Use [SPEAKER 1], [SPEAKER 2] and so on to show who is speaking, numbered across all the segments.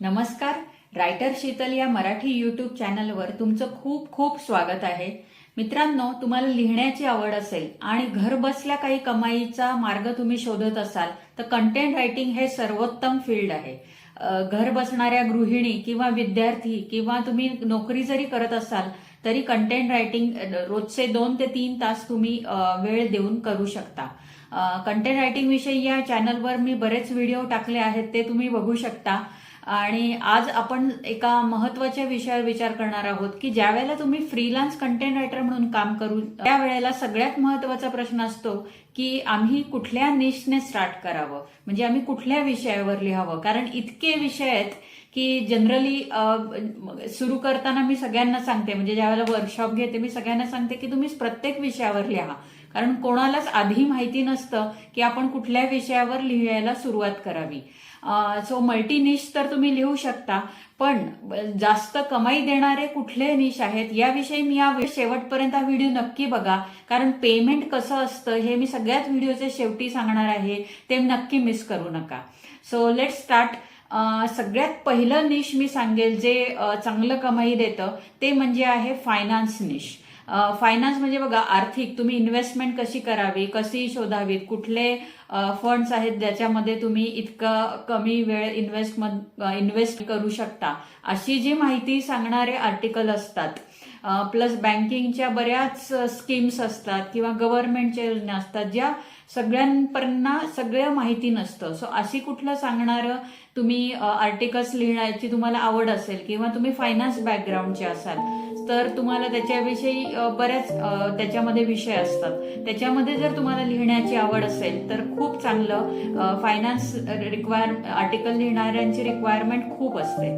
[SPEAKER 1] नमस्कार. रायटर शीतल या मराठी यूट्यूब चॅनलवर तुमचं खूप खूप स्वागत आहे. मित्रांनो तुम्हाला लिहिण्याची आवड असेल आणि घर बसल्या काही कमाईचा मार्ग तुम्ही शोधत असाल तर कंटेंट रायटिंग हे सर्वोत्तम फील्ड आहे. घर बसणाऱ्या गृहिणी किंवा विद्यार्थी किंवा तुम्ही नोकरी जरी करत असाल तरी कंटेंट रायटिंग रोजचे दोन ते तीन तास तुम्ही वेळ देऊन करू शकता. कंटेंट रायटिंग विषयी या चॅनलवर मी बरेच व्हिडिओ टाकले आहेत ते तुम्ही बघू शकता. आणि आज आपण एका महत्त्वाच्या विषयावर विचार करणार आहोत की ज्या वेळेला तुम्ही फ्रीलान्स कंटेंट रायटर म्हणून काम करू त्यावेळेला सगळ्यात महत्त्वाचा प्रश्न असतो की आम्ही कुठल्या निशने स्टार्ट करावं? म्हणजे आम्ही कुठल्या विषयावर लिहावं? कारण इतके विषय आहेत की जनरली सुरू करताना मी सगळ्यांना सांगते. म्हणजे ज्यावेळेला वर्कशॉप घेते मी सगळ्यांना सांगते की तुम्ही प्रत्येक विषयावर लिहा. कारण कोणालाच आधी माहिती नसतं की आपण कुठल्या विषयावर लिहायला सुरुवात करावी. सो मल्टी निश तर तुम्ही लिहू शकता पण जास्त कमाई देणारे कुठले निश आहेत याविषयी मी या शेवटपर्यंत हा व्हिडिओ नक्की बघा. कारण पेमेंट कसं असतं हे मी सगळ्यात व्हिडिओचे शेवटी सांगणार आहे ते नक्की मिस करू नका. सो लेट स्टार्ट सगळ्यात पहिलं निश मी सांगेल जे चांगलं कमाई देतं ते म्हणजे आहे फायनान्स निश फायनान्स म्हणजे बघा आर्थिक. तुम्ही इन्व्हेस्टमेंट कशी करावी कशी शोधावीत कुठले फंड्स आहेत ज्याच्यामध्ये तुम्ही इतकं कमी वेळ इन्व्हेस्ट इन्व्हेस्ट करू शकता. अशी जी माहिती सांगणारे आर्टिकल असतात. प्लस बँकिंगच्या बऱ्याच स्कीम्स असतात किंवा गव्हर्नमेंटच्या योजना असतात ज्या सगळ्यांपर्यंत सगळ्या माहिती नसतं. सो अशी कुठलं सांगणारं तुम्ही आर्टिकल्स लिहिण्याची तुम्हाला आवड असेल किंवा तुम्ही फायनान्स बॅकग्राऊंडचे असाल तर तुम्हाला त्याच्याविषयी बऱ्याच त्याच्यामध्ये विषय असतात. त्याच्यामध्ये जर तुम्हाला लिहिण्याची आवड असेल तर खूप चांगलं फायनान्स रिक्वायर आर्टिकल लिहिणाऱ्यांची रिक्वायरमेंट खूप असते.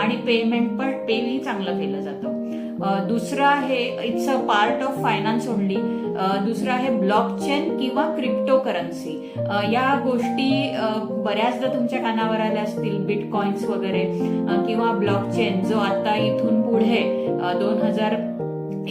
[SPEAKER 1] आणि पेमेंट पण पेही चांगलं केलं जातं. दुसरं आहे it's a part of finance only दुसरं आहे ब्लॉकचेन किंवा क्रिप्टो करन्सी या गोष्टी बऱ्याचदा तुमच्या कानावर आल्या असतील बिटकॉइन्स वगैरे किंवा ब्लॉकचेन जो आता इथून पुढे दोन हजार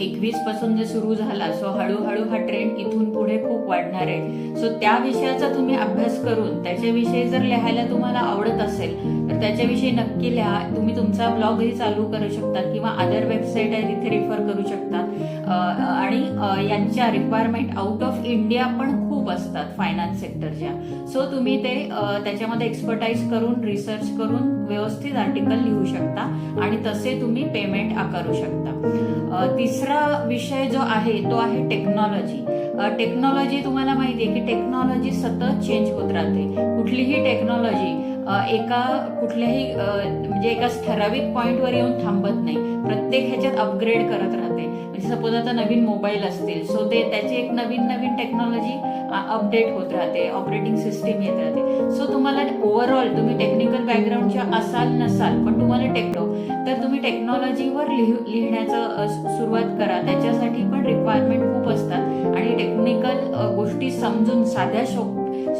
[SPEAKER 1] एकवीसपासून जे सुरू झाला सो हळूहळू हा ट्रेंड इथून पुढे खूप वाढणार आहे. सो त्या विषयाचा तुम्ही अभ्यास करून त्याच्याविषयी जर लिहायला तुम्हाला आवडत असेल तर त्याच्याविषयी नक्की लिहा. तुम्ही तुमचा ब्लॉगही चालू करू शकता किंवा अदर वेबसाईट आहे तिथे रिफर करू शकता. आणि यांच्या रिक्वायरमेंट आउट ऑफ इंडिया पण खूप असतात फायनान्स सेक्टरच्या सो तुम्ही ते त्याच्यामध्ये एक्सपर्टाईज करून रिसर्च करून व्यवस्थित आर्टिकल लिहू शकता आणि तसे तुम्ही पेमेंट आकारू शकता. तिसरा विषय जो आहे तो आहे टेक्नॉलॉजी टेक्नॉलॉजी तुम्हाला माहिती आहे की टेक्नॉलॉजी सतत चेंज होत राहते. कुठलीही टेक्नॉलॉजी एका कुठल्याही म्हणजे एका ठराविक पॉईंटवर येऊन थांबत नाही. प्रत्येक ह्याच्यात अपग्रेड करत राहते. म्हणजे सपोज आता नवीन मोबाईल असतील सो ते त्याची एक नवीन नवीन टेक्नॉलॉजी अपडेट होत राहते. ऑपरेटिंग सिस्टीम येत राहते. सो तुम्हाला ओव्हरऑल तुम्ही टेक्निकल बॅकग्राऊंडच्या असाल नसाल पण तुम्हाला टेक्नो तर तुम्ही टेक्नॉलॉजीवर लिह लिहिण्याचं सुरुवात करा. त्याच्यासाठी पण रिक्वायरमेंट खूप असतात. आणि टेक्निकल गोष्टी समजून साध्या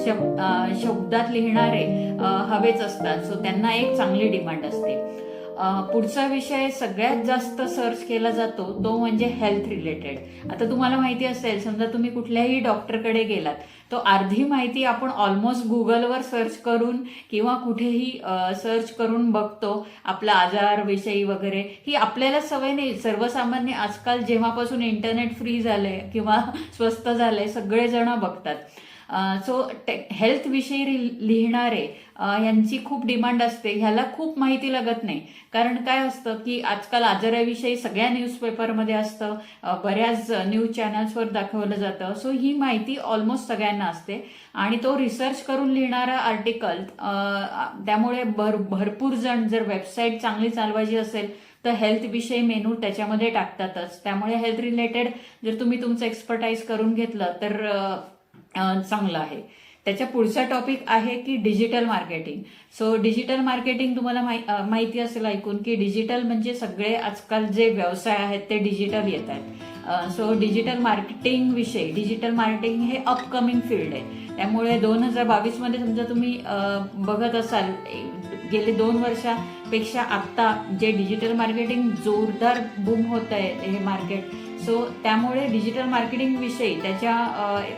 [SPEAKER 1] शब्द शब- शब्दात लिहिणारे हवेच असतात. सो त्यांना एक चांगली डिमांड असते. पुढचा विषय सगळ्यात जास्त सर्च केला जातो तो म्हणजे हेल्थ रिलेटेड आता तुम्हाला माहिती असेल समजा तुम्ही कुठल्याही डॉक्टरकडे गेलात तो अर्धी माहिती आपण ऑलमोस्ट गुगलवर सर्च करून किंवा कुठेही सर्च करून बघतो आपला आजारविषयी वगैरे ही आपल्याला सवय नाही. सर्वसामान्य आजकाल जेव्हापासून इंटरनेट फ्री झालंय किंवा स्वस्त झालंय सगळेजण बघतात. सो टे हेल्थविषयी रि- लिहिणारे यांची खूप डिमांड असते. ह्याला खूप माहिती लागत नाही. कारण काय असतं की आजकाल आजाराविषयी सगळ्या न्यूजपेपरमध्ये असतं. बऱ्याच न्यूज चॅनल्सवर दाखवलं जातं. सो ही माहिती ऑलमोस्ट सगळ्यांना असते. आणि तो रिसर्च करून लिहिणारा आर्टिकल त्यामुळे भर भरपूर जण जर वेबसाईट चांगली चालवायची असेल तर हेल्थविषयी मेनू त्याच्यामध्ये टाकतातच. त्यामुळे हेल्थ रिलेटेड जर तुम्ही तुमचं एक्सपर्टाईज करून घेतलं तर चांगलं आहे. त्याच्या पुढचा टॉपिक आहे की digital marketing so digital marketing तुम्हाला माहिती असेल ऐकून की डिजिटल म्हणजे सगळे आजकाल जे व्यवसाय आहेत ते डिजिटल येत आहेत. सो डिजिटल मार्केटिंग विषयी डिजिटल मार्केटिंग हे अपकमिंग फील्ड आहे. त्यामुळे दोन हजार बावीसमध्ये समजा तुम्ही बघत असाल गेले दोन वर्षापेक्षा आत्ता जे डिजिटल मार्केटिंग जोरदार बूम होत आहे हे मार्केट सो त्यामुळे डिजिटल मार्केटिंगविषयी त्याच्या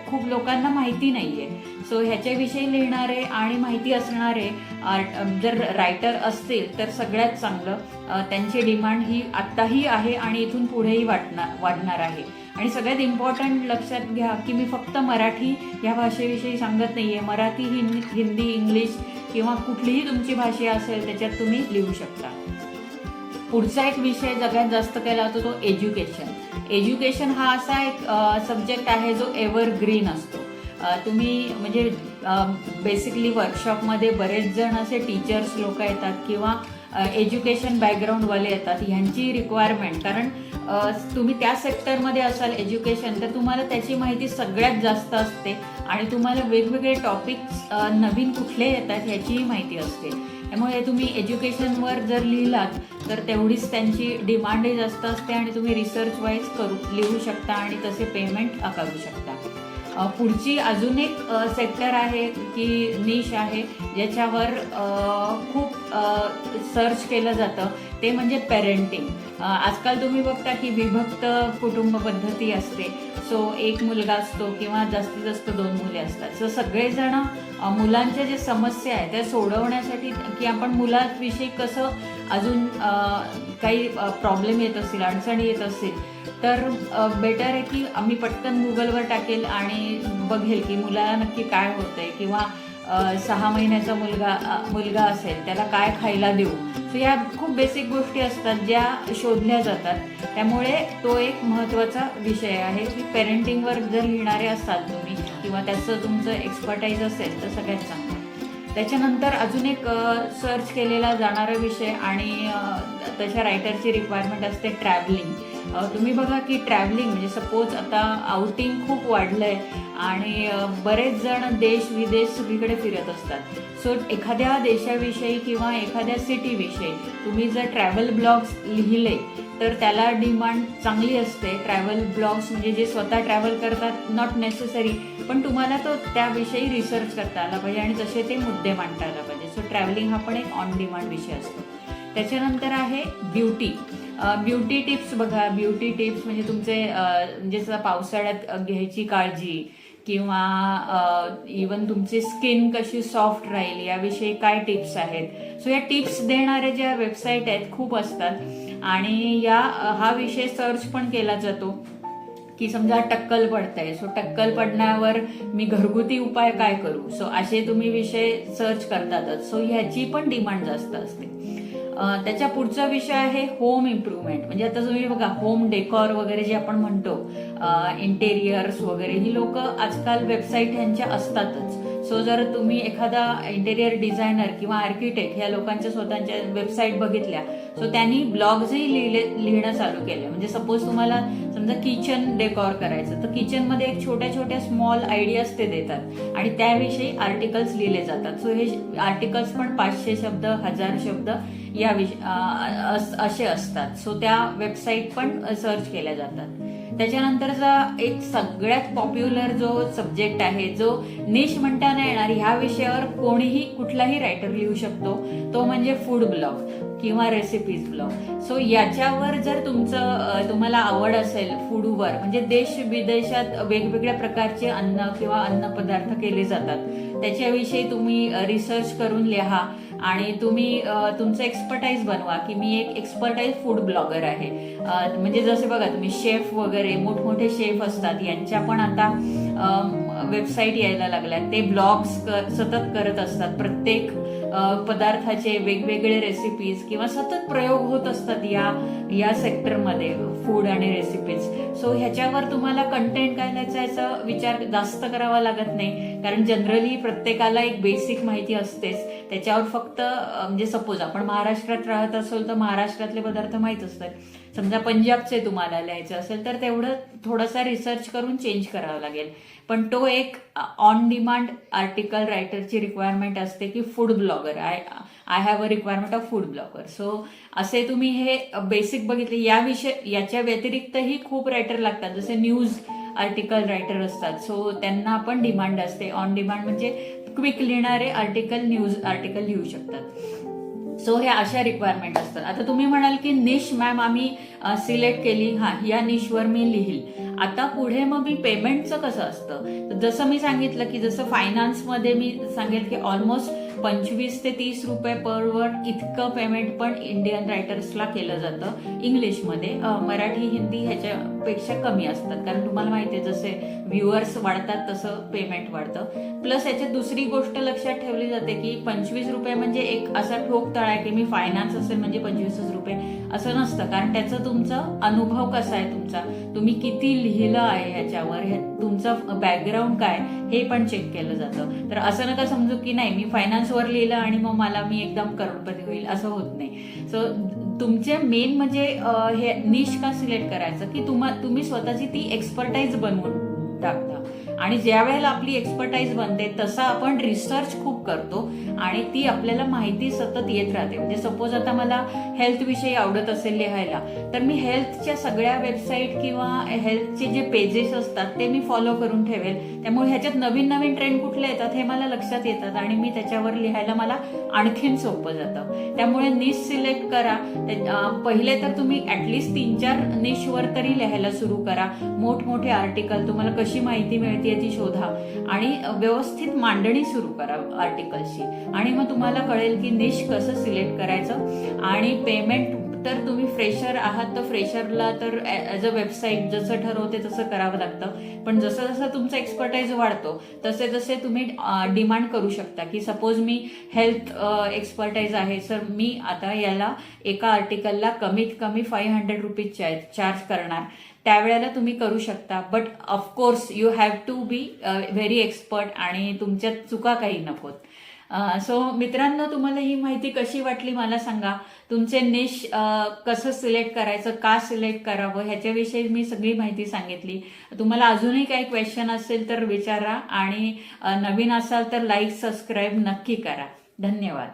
[SPEAKER 1] खूप लोकांना माहिती नाही आहे सो ह्याच्याविषयी लिहिणारे आणि माहिती असणारे आर्ट जर रायटर असतील तर सगळ्यात चांगलं त्यांची डिमांड ही आत्ताही आहे आणि इथून पुढेही वाटणार वाढणार आहे. आणि सगळ्यात इम्पॉर्टंट लक्षात घ्या की मी फक्त मराठी या भाषेविषयी सांगत नाही आहे मराठी हिंदी हिंदी इंग्लिश किंवा कुठलीही तुमची भाषा असेल त्याच्यात तुम्ही लिहू शकता. पुढचा एक विषय सगळ्यात जास्त केला होता तो एज्युकेशन एज्युकेशन हा असा एक सब्जेक्ट आहे जो एव्हरग्रीन असतो. तुम्ही म्हणजे बेसिकली वर्कशॉपमध्ये बरेच जण असे टीचर्स लोक येतात किंवा एज्युकेशन बॅकग्राऊंडवाले येतात ह्यांची रिक्वायरमेंट कारण तुम्ही त्या सेक्टरमध्ये असाल एज्युकेशन तर तुम्हाला त्याची माहिती सगळ्यात जास्त असते आणि तुम्हाला वेगवेगळे टॉपिक्स नवीन कुठले येतात ह्याचीही माहिती असते. त्यामुळे तुम्ही एज्युकेशनवर जर लिहिलात तर तेवढीच त्यांची डिमांडही जास्त असते आणि तुम्ही रिसर्च वाईज करू लिहू शकता आणि तसे पेमेंट आकारू शकता. पुढची अजून एक सेक्टर आहे की निश आहे ज्याच्यावर खूप सर्च केलं जातं ते म्हणजे पेरेंटिंग आजकाल तुम्ही बघता की विभक्त कुटुंब पद्धती असते. सो एक मुलगा असतो किंवा जास्तीत जास्त दोन मुले असतात. सो सगळेजण मुलांच्या जे समस्या आहेत त्या सोडवण्यासाठी की आपण मुलांविषयी कसं अजून काही प्रॉब्लेम येत असतील अडचणी येत असतील तर बेटर आहे की आम्ही पटकन गुगलवर टाकेल आणि बघेल की मुलाला नक्की काय होतंय किंवा सहा महिन्याचा मुलगा मुलगा असेल त्याला काय खायला देऊ? सो या खूप बेसिक गोष्टी असतात ज्या शोधल्या जातात. त्यामुळे तो एक महत्त्वाचा विषय आहे की पेरेंटिंगवर जर लिहिणारे असतात तुम्ही किंवा त्याचं तुमचं एक्सपर्टाईज असेल तर सगळ्यात चांगलं त्याच्यानंतर अजून एक सर्च केलेला जाणारा विषय आणि तशा रायटरची रिक्वायरमेंट असते ट्रॅव्हलिंग तुम्ही बघा की ट्रॅव्हलिंग म्हणजे सपोज आता आउटिंग खूप वाढलं आहे आणि बरेच जण देश विदेश सगळीकडे फिरत असतात. सो एखाद्या देशाविषयी किंवा एखाद्या सिटीविषयी तुम्ही जर ट्रॅव्हल ब्लॉग्स लिहिले तर त्याला डिमांड चांगली असते ट्रॅव्हल ब्लॉग्स म्हणजे जे स्वतः ट्रॅव्हल करतात नॉट नेसेसरी पण तुम्हाला तो त्याविषयी रिसर्च करता आला पाहिजे आणि तसे ते मुद्दे मांडता आला पाहिजे. सो ट्रॅव्हलिंग हा पण एक ऑन डिमांड विषय असतो. त्याच्यानंतर आहे ब्युटी ब्युटी टिप्स बघा. ब्युटी टिप्स म्हणजे तुमचे म्हणजे जसं पावसाळ्यात घ्यायची काळजी किंवा इवन तुमची स्किन कशी सॉफ्ट राहील याविषयी काय टिप्स आहेत? सो या टिप्स देणाऱ्या ज्या वेबसाईट आहेत खूप असतात. आणि या हा विषय सर्च पण केला जातो की समजा टक्कल पडतंय. सो टक्कल पडण्यावर मी घरगुती उपाय काय करू? सो असे तुम्ही विषय सर्च करतातच सो ह्याची पण डिमांड जास्त असते. त्याच्या पुढचा विषय आहे होम इम्प्रूव्हमेंट म्हणजे आता तुम्ही बघा होम डेकॉर वगैरे जे आपण म्हणतो इंटेरियर्स वगैरे ही लोक आजकाल वेबसाईट ह्यांच्या असतातच. सो जर तुम्ही एखादा इंटेरियर डिझायनर किंवा आर्किटेक्ट ह्या लोकांच्या स्वतःच्या वेबसाईट बघितल्या सो त्यांनी ब्लॉग्सही लिहिले लिहिणं चालू केलं. म्हणजे सपोज तुम्हाला समजा किचन डेकॉर करायचं तर किचनमध्ये एक छोट्या छोट्या स्मॉल आयडियाज ते देतात आणि त्याविषयी आर्टिकल्स लिहिले जातात. सो हे आर्टिकल्स पण पाचशे शब्द हजार शब्द या विष असे असतात. सो त्या वेबसाईट पण सर्च केल्या जातात. त्याच्यानंतरचा एक सगळ्यात पॉप्युलर जो सब्जेक्ट आहे जो निश म्हणता नाही येणार ह्या विषयावर कोणीही कुठलाही रायटर लिहू शकतो तो म्हणजे फूड ब्लॉग किंवा रेसिपीज ब्लॉग सो याच्यावर जर तुमचं तुम्हाला आवड असेल फूडवर म्हणजे देश विदेशात वेगवेगळ्या प्रकारचे अन्न किंवा अन्न पदार्थ केले जातात त्याच्याविषयी तुम्ही रिसर्च करून लिहा. आणि तुम्ही तुमचं एक्सपर्टाईज बनवा की मी एक एक्सपर्टाईज फूड ब्लॉगर आहे. म्हणजे जसे बघा तुम्ही शेफ वगैरे मोठमोठे शेफ असतात यांच्या पण आता वेबसाईट यायला लागल्या ते ब्लॉग्स सतत करत असतात. प्रत्येक पदार्थाचे वेगवेगळे रेसिपीज किंवा सतत प्रयोग होत असतात या या सेक्टरमध्ये फूड आणि रेसिपीज सो ह्याच्यावर तुम्हाला कंटेंट काय याचा विचार जास्त करावा लागत नाही. कारण जनरली प्रत्येकाला एक बेसिक माहिती असतेच. त्याच्यावर फक्त म्हणजे सपोज आपण महाराष्ट्रात राहत असेल तर महाराष्ट्रातले पदार्थ माहीत असतात. समजा पंजाबचे तुम्हाला लिहायचं असेल तर तेवढं थोडासा रिसर्च करून चेंज करावं लागेल. पण तो एक ऑन डिमांड आर्टिकल रायटरची रिक्वायरमेंट असते की food blogger I I have a requirement of food blogger so असे तुम्ही हे बेसिक बघितले. या विषय याच्या व्यतिरिक्तही खूप रायटर लागतात. जसे न्यूज आर्टिकल रायटर असतात. सो त्यांना पण डिमांड असते. ऑन डिमांड म्हणजे क्विक लिहिणारे आर्टिकल न्यूज आर्टिकल लिहू शकतात. सो हे अशा रिक्वायरमेंट असतात. आता तुम्ही म्हणाल की निश मॅम आम्ही सिलेक्ट केली. हा या निशवर मी लिहील. आता पुढे मग मी पेमेंटचं कसं असतं? जसं मी सांगितलं की जसं फायनान्समध्ये मी सांगेल की ऑलमोस्ट पंचवीस ते तीस रुपये पर वर इतकं पेमेंट पण इंडियन रायटर्सला केलं जातं. इंग्लिशमध्ये मराठी हिंदी ह्याच्या पेक्षा कमी असतात. कारण तुम्हाला माहिती आहे जसे व्ह्युअर्स वाढतात तसं पेमेंट वाढतं. प्लस याच्यात दुसरी गोष्ट लक्षात ठेवली जाते की पंचवीस रुपये म्हणजे एक असा ठोक तळा आहे की मी फायनान्स असेल म्हणजे पंचवीसच रुपये असं नसतं. कारण त्याचं तुमचं अनुभव कसा आहे तुमचा? तुम्ही किती लिहिलं आहे ह्याच्यावर? हे तुमचं बॅकग्राऊंड काय हे पण चेक केलं जातं. तर असं नका समजू की नाही मी फायनान्सवर लिहिलं आणि मग मला मी एकदम करोडपती होईल असं होत नाही. सो तुमचे मेन म्हणजे हे निश का सिलेक्ट करायचं? की तुम्हा तुम्ही स्वतःची ती एक्सपर्टाईज बनवून टाकता. आणि ज्या वेळेला आपली एक्सपर्टाईज बनते तसा आपण रिसर्च खूप करतो आणि ती आपल्याला माहिती सतत येत राहते. म्हणजे सपोज आता मला हेल्थ विषयी आवडत असेल लिहायला तर मी हेल्थच्या सगळ्या वेबसाईट किंवा हेल्थचे जे पेजेस असतात ते मी फॉलो करून ठेवेल. त्यामुळे ह्याच्यात नवीन नवीन ट्रेंड कुठले येतात हे मला लक्षात येतात आणि मी त्याच्यावर लिहायला मला आणखीन सोपं जातं. त्यामुळे निश सिलेक्ट करा. पहिले तर तुम्ही ऍटलिस्ट तीन चार निशवर तरी लिहायला सुरू करा. मोठमोठे आर्टिकल तुम्हाला कशी माहिती मिळते ती शोधा. आणि व्यवस्थित मांडणी सुरू करा. आर्टिकलची आणि मग तुम्हाला कळेल की निश कसं सिलेक्ट करायचं. आणि पेमेंट तर तुम्ही फ्रेशर आहात तर फ्रेशरला तर ॲज अ वेबसाईट जसं ठरवते तसं करावं लागतं. पण जसं जसं तुमचा एक्सपर्टाईज वाढतो तसे तसे तुम्ही डिमांड करू शकता की सपोज मी हेल्थ एक्सपर्टाईज आहे सर मी आता याला एका आर्टिकलला कमीत कमी फाईव्ह हंड्रेड रुपीज चार्ज करणार. त्यावेळेला तुम्ही करू शकता. But of course you have to be very expert आणि तुमच्यात चुका काही नकोत. Uh, सो मित्रांनो तुम्हाला ही माहिती कशी वाटली मला सांगा. तुमचे निश uh, कसं सिलेक्ट करायचं का सिलेक्ट करावं ह्याच्याविषयी मी सगळी माहिती सांगितली. तुम्हाला अजूनही काही क्वेश्चन असेल तर विचारा आणि uh, नवीन असाल तर लाईक सबस्क्राईब नक्की करा. धन्यवाद.